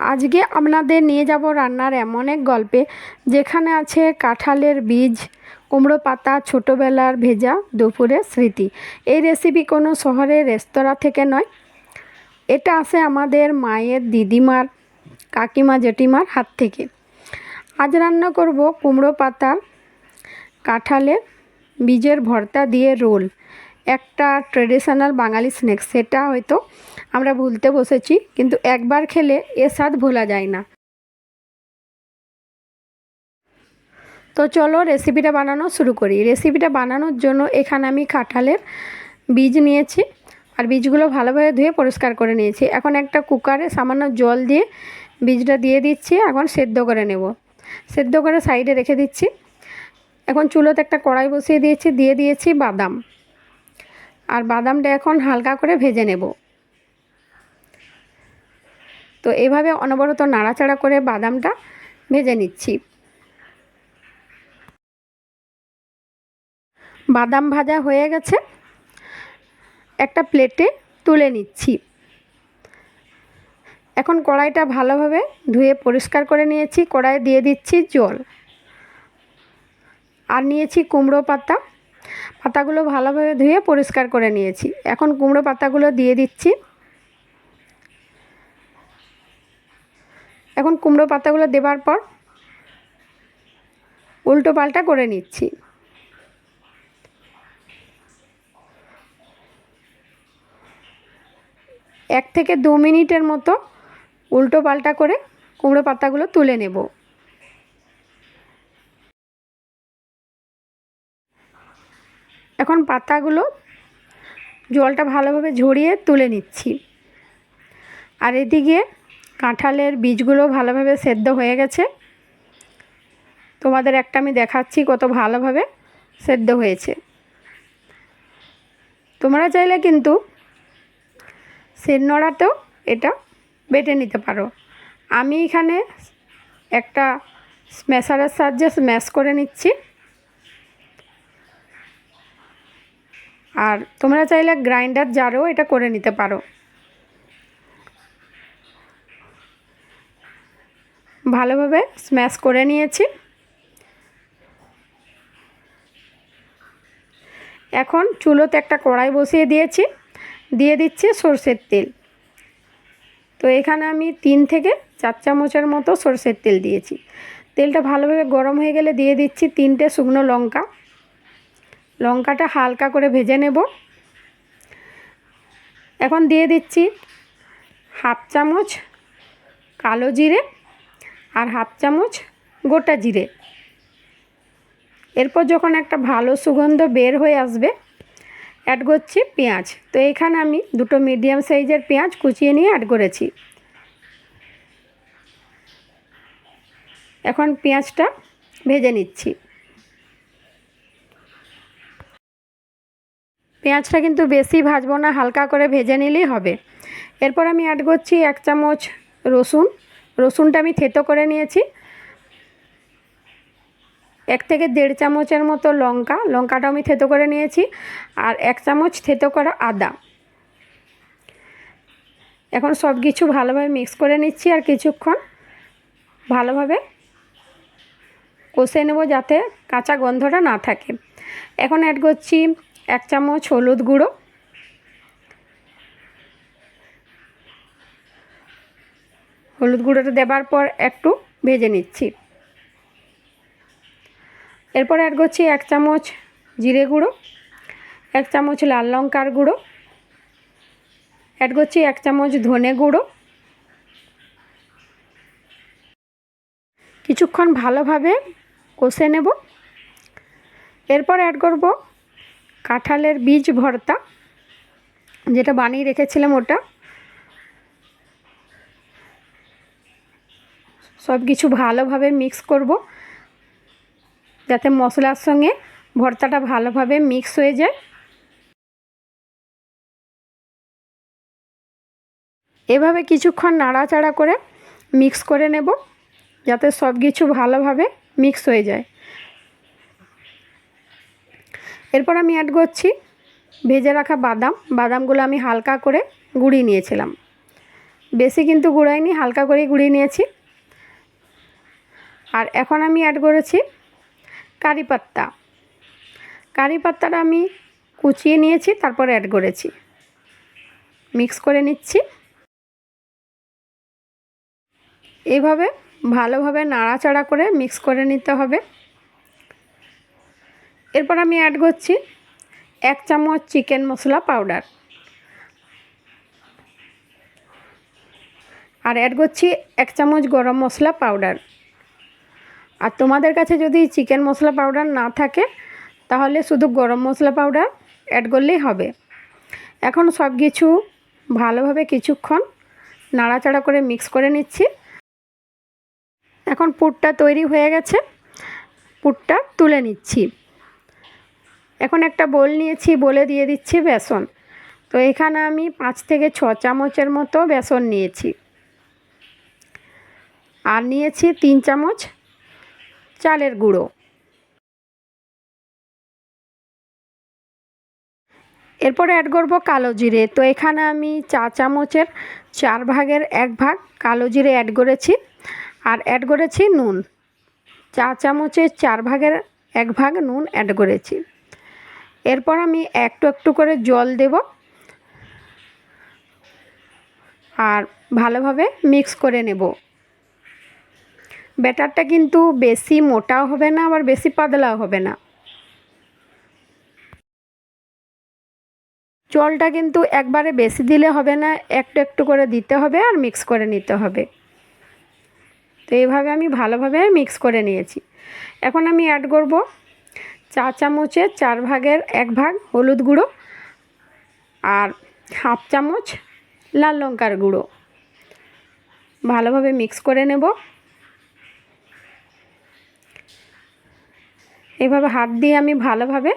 আজকে আপনাদের নিয়ে যাব রান্নার এমন এক গল্পে, যেখানে আছে কাঁঠালের বীজ, কুমড়ো পাতা, ছোটোবেলার ভেজা দুপুরের স্মৃতি। এই রেসিপি কোনো শহরের রেস্তোরাঁ থেকে নয়। এটা আসে আমাদের মায়ের দিদিমার, কাকিমা জেঠিমার হাত থেকে। আজ রান্না করব কুমড়ো পাতার কাঁঠালের বীজের ভর্তা দিয়ে রোল। একটা ট্রেডিশনাল বাঙালি স্ন্যাক্স সেটা হয়তো আমরা ভুলতে বসেছি, কিন্তু একবার খেলে এ স্বাদ ভোলা যায় না। তো চলো রেসিপিটা বানানো শুরু করি। রেসিপিটা বানানোর জন্য এখানে আমি কাঁঠালের বীজ নিয়েছি, আর বীজগুলো ভালোভাবে ধুয়ে পরিষ্কার করে নিয়েছি। এখন একটা কুকারে সামান্য জল দিয়ে বীজটা দিয়ে দিচ্ছি, এখন সেদ্ধ করে নেব। সেদ্ধ করে সাইডে রেখে দিচ্ছি। এখন চুলোতে একটা কড়াই বসিয়ে দিয়েছি, দিয়ে দিয়েছি বাদাম। আর বাদামটা এখন হালকা করে ভেজে নেব। তো এভাবে অনবরত নাড়াচাড়া করে বাদামটা ভেজে নিচ্ছি। বাদাম ভাজা হয়ে গেছে। একটা প্লেটে তুলে নিচ্ছি। এখন কড়াইটা ভালোভাবে ধুয়ে পরিষ্কার করে নিয়েছি। কড়াইয়ে দিয়ে দিচ্ছি জল। আর নিয়েছি কুমড়ো পাতা। পাতাগুলো ভালোভাবে ধুয়ে পরিষ্কার করে নিয়েছি। এখন কুমড়ো পাতাগুলো দিয়ে দিচ্ছি। এখন কুমড়ো পাতাগুলো দেবার পর উল্টো পাল্টা করে নিচ্ছি। এক থেকে দু মিনিটের মতো উল্টো পাল্টা করে কুমড়ো পাতাগুলো তুলে নেব। এখন পাতাগুলো জলটা ভালোভাবে ঝরিয়ে তুলে নিচ্ছি। আর এদিকে কাঁঠালের বীজগুলো ভালোভাবে সেদ্ধ হয়ে গেছে। তোমাদের একটা আমি দেখাচ্ছি কত ভালোভাবে সেদ্ধ হয়েছে। তোমরা চাইলে কিন্তু শিলনোড়াতেও এটা বেটে নিতে পারো। আমি এখানে একটা স্ম্যাশারের সাহায্যে স্ম্যাশ করে নিচ্ছি। আর তোমরা চাইলে গ্রাইন্ডার জারেও এটা করে নিতে পারো। ভালোভাবে স্ম্যাশ করে নিয়েছি। এখন চুলোতে একটা কড়াই বসিয়ে দিয়েছি। দিয়ে দিচ্ছি সর্ষের তেল। তো এখানে আমি তিন থেকে চার চামচের মতো সর্ষের তেল দিয়েছি। তেলটা ভালোভাবে গরম হয়ে গেলে দিয়ে দিচ্ছি তিনটে শুকনো লঙ্কা। লঙ্কাটা হালকা করে ভেজে নেব। এখন দিয়ে দিচ্ছি হাফ চামচ কালো জিরে আর হাফ চামচ গোটা জিরে। এরপর যখন একটা ভালো সুগন্ধ বের হয়ে আসবে অ্যাড করছি পেঁয়াজ। তো এখানে আমি দুটো মিডিয়াম সাইজের পেঁয়াজ কুচিয়ে নিয়ে অ্যাড করেছি। এখন পেঁয়াজটা ভেজে নিচ্ছি। পেঁয়াজটা কিন্তু বেশি ভাজবো না, হালকা করে ভেজে নিলেই হবে। এরপর আমি অ্যাড করছি এক চামচ রসুন। রসুনটা আমি থেতো করে নিয়েছি। এক থেকে দেড় চামচের মতো লঙ্কা, লঙ্কাটা আমি থেতো করে নিয়েছি। আর এক চামচ থেতো করা আদা। এখন সব কিছু ভালোভাবে মিক্স করে নিচ্ছি আর কিছুক্ষণ ভালোভাবে কষে নেব যাতে কাঁচা গন্ধটা না থাকে। এখন অ্যাড করছি এক চামচ হলুদ গুঁড়ো। হলুদ গুঁড়োটা দেবার পর একটু ভেজে নিচ্ছি। এরপর অ্যাড করছি এক চামচ জিরে গুঁড়ো, এক চামচ লাল লঙ্কার গুঁড়ো অ্যাড করছি এক চামচ ধনে গুঁড়ো। কিছুক্ষণ ভালোভাবে কষে নেব। এরপর অ্যাড করব কাঁঠালের বীজ ভর্তা, যেটা বানিয়ে রেখেছিলাম ওটা। সব কিছু ভালোভাবে মিক্স করব, যাতে মশলার সঙ্গে ভর্তাটা ভালোভাবে মিক্স হয়ে যায়। এভাবে কিছুক্ষণ নাড়াচাড়া করে মিক্স করে নেব, যাতে সব কিছু ভালোভাবে মিক্স হয়ে যায়। এরপর আমি অ্যাড করছি ভেজে রাখা বাদাম। বাদামগুলো আমি হালকা করে গুঁড়িয়ে নিয়েছিলাম। বেশি কিন্তু গুঁড়াইনি, হালকা করেই গুঁড়িয়ে নিয়েছি। আর এখন আমি অ্যাড করেছি কারি পাত্তা। কারি পাত্তাটা আমি কুচিয়ে নিয়েছি, তারপর অ্যাড করেছি। মিক্স করে নিচ্ছি। এইভাবে ভালোভাবে নাড়াচাড়া করে মিক্স করে নিতে হবে। এরপর আমি অ্যাড করছি এক চামচ চিকেন মশলা পাউডার আর অ্যাড করছি এক চামচ গরম মশলা পাউডার আর তোমাদের কাছে যদি চিকেন মশলা পাউডার না থাকে, তাহলে শুধু গরম মশলা পাউডার অ্যাড করলেই হবে। এখন সব কিছু ভালোভাবে কিছুক্ষণ নাড়াচাড়া করে মিক্স করে নিচ্ছি। এখন পুরটা তৈরি হয়ে গেছে। পুরটা তুলে নিচ্ছি। এখন একটা বোল নিয়েছি, বলে দিয়ে দিচ্ছি বেসন। তো এখানে আমি পাঁচ থেকে ছ চামচের মতো বেসন নিয়েছি। আর নিয়েছি তিন চামচ চালের গুঁড়ো। এরপরে অ্যাড করব কালো জিরে। তো এখানে আমি চা চামচের চার ভাগের এক ভাগ কালো জিরে অ্যাড করেছি। আর অ্যাড করেছি নুন। চা চামচের চার ভাগের এক ভাগ নুন অ্যাড করেছি। এরপর আমি একটু একটু করে জল দেব আর ভালোভাবে মিক্স করে নেব। ব্যাটারটা কিন্তু বেশি মোটাও হবে না, আবার বেশি পাতলাও হবে না। জলটা কিন্তু একবারে বেশি দিলে হবে না, একটু একটু করে দিতে হবে আর মিক্স করে নিতে হবে। তো এইভাবে আমি ভালোভাবে মিক্স করে নিয়েছি। এখন আমি অ্যাড করব চা চামচের চার ভাগের এক ভাগ হলুদ গুঁড়ো আর হাফ চামচ লাল লঙ্কার গুঁড়ো। ভালোভাবে মিক্স করে নেব। এভাবে হাত দিয়ে আমি ভালোভাবে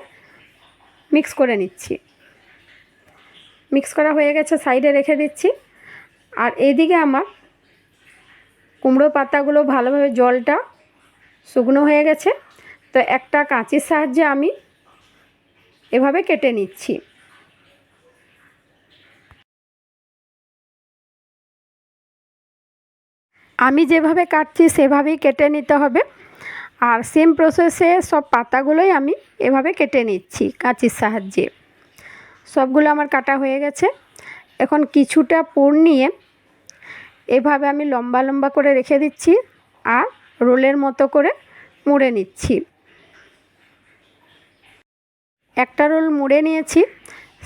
মিক্স করে নিচ্ছি। মিক্স করা হয়ে গেছে, সাইডে রেখে দিচ্ছি। আর এইদিকে আমার কুমড়ো পাতাগুলো ভালোভাবে জলটা শুকনো হয়ে গেছে। তো একটা কাঁচির সাহায্যে আমি এভাবে কেটে নিচ্ছি। আমি যেভাবে কাটছি সেভাবেই কেটে নিতে হবে। আর সেম প্রসেসে সব পাতাগুলোই আমি এভাবে কেটে নিচ্ছি কাঁচির সাহায্যে। সবগুলো আমার কাটা হয়ে গেছে। এখন কিছুটা পুর নিয়ে এভাবে আমি লম্বা লম্বা করে রেখে দিচ্ছি আর রোলের মতো করে মুড়ে নিচ্ছি। একটা রোল মুড়ে নিয়েছি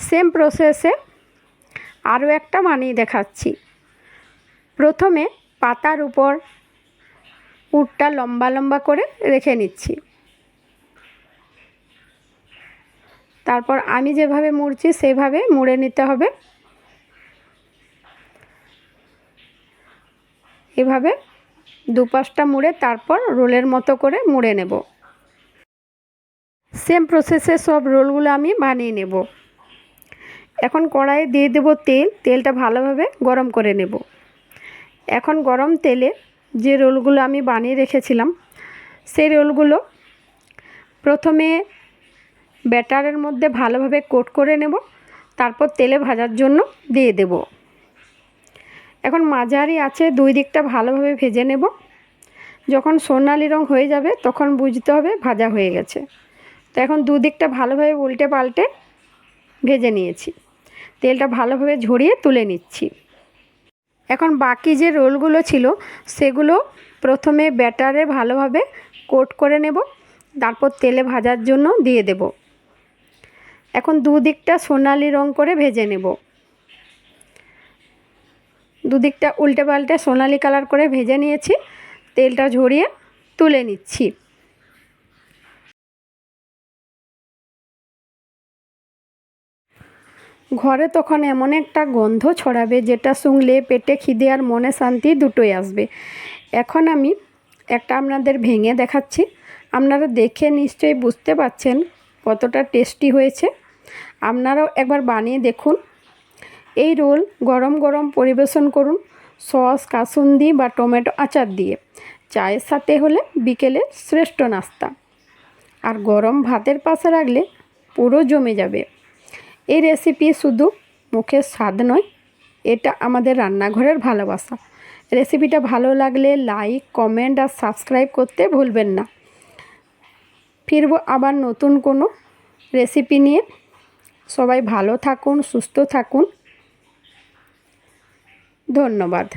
সেম প্রসেসে আরও একটা বানিয়ে দেখাচ্ছি। প্রথমে পাতার উপর পুরটা লম্বা লম্বা করে রেখে নিচ্ছি। তারপর আমি যেভাবে মুড়ছি, সেভাবে মুড়ে নিতে হবে। এভাবে দুপাশটা মুড়ে তারপর রোলের মতো করে মুড়ে নেব। সেম প্রসেসে সব রোলগুলো আমি বানিয়ে নেব। এখন কড়াইয়ে দিয়ে দেব তেল, তেলটা ভালোভাবে গরম করে নেব। এখন গরম তেলে যে রোলগুলো আমি বানিয়ে রেখেছিলাম, সেই রোলগুলো প্রথমে ব্যাটারের মধ্যে ভালোভাবে কোট করে নেব, তারপর তেলে ভাজার জন্য দিয়ে দেব। এখন মাঝারি আছে দুই দিকটা ভালোভাবে ভেজে নেব। যখন সোনালি রং হয়ে যাবে, তখন বুঝতে হবে ভাজা হয়ে গেছে। তো এখন দুদিকটা ভালোভাবে উল্টে পাল্টে ভেজে নিয়েছি। তেলটা ভালোভাবে ঝরিয়ে তুলে নিচ্ছি। এখন বাকি যে রোলগুলো ছিল, সেগুলো প্রথমে ব্যাটারে ভালোভাবে কোট করে নেব, তারপর তেলে ভাজার জন্য দিয়ে দেব। এখন দুদিকটা সোনালি রং করে ভেজে নেব। দুদিকটা উল্টে পাল্টে সোনালি কালার করে ভেজে নিয়েছি, তেলটা ঝরিয়ে তুলে নিচ্ছি। ঘরে তখন এমন একটা গন্ধ ছড়াবে যেটা শুনলে পেটে খিদে আর মনে শান্তি দুটোই আসবে। এখন আমি একটা আপনাদের ভেঙে দেখাচ্ছি। আপনারা দেখে নিশ্চয়ই বুঝতে পাচ্ছেন কতটা টেস্টি হয়েছে। আপনারাও একবার বানিয়ে দেখুন। এই রোল গরম গরম পরিবেশন করুন সস, কাসুন্দি বা টমেটো আচার দিয়ে। চায়ের সাথে হলে বিকেলে শ্রেষ্ঠ নাস্তা। আর গরম ভাতের পাশে রাখলে পুরো জমে যাবে। এই রেসিপি শুধু মুখের স্বাদ নয়, এটা আমাদের রান্নাঘরের ভালোবাসা। রেসিপিটা ভালো লাগলে লাইক কমেন্ট আর সাবস্ক্রাইব করতে ভুলবেন না। ফিরব আবার নতুন কোনো রেসিপি নিয়ে। সবাই ভালো থাকুন, সুস্থ থাকুন। ধন্যবাদ।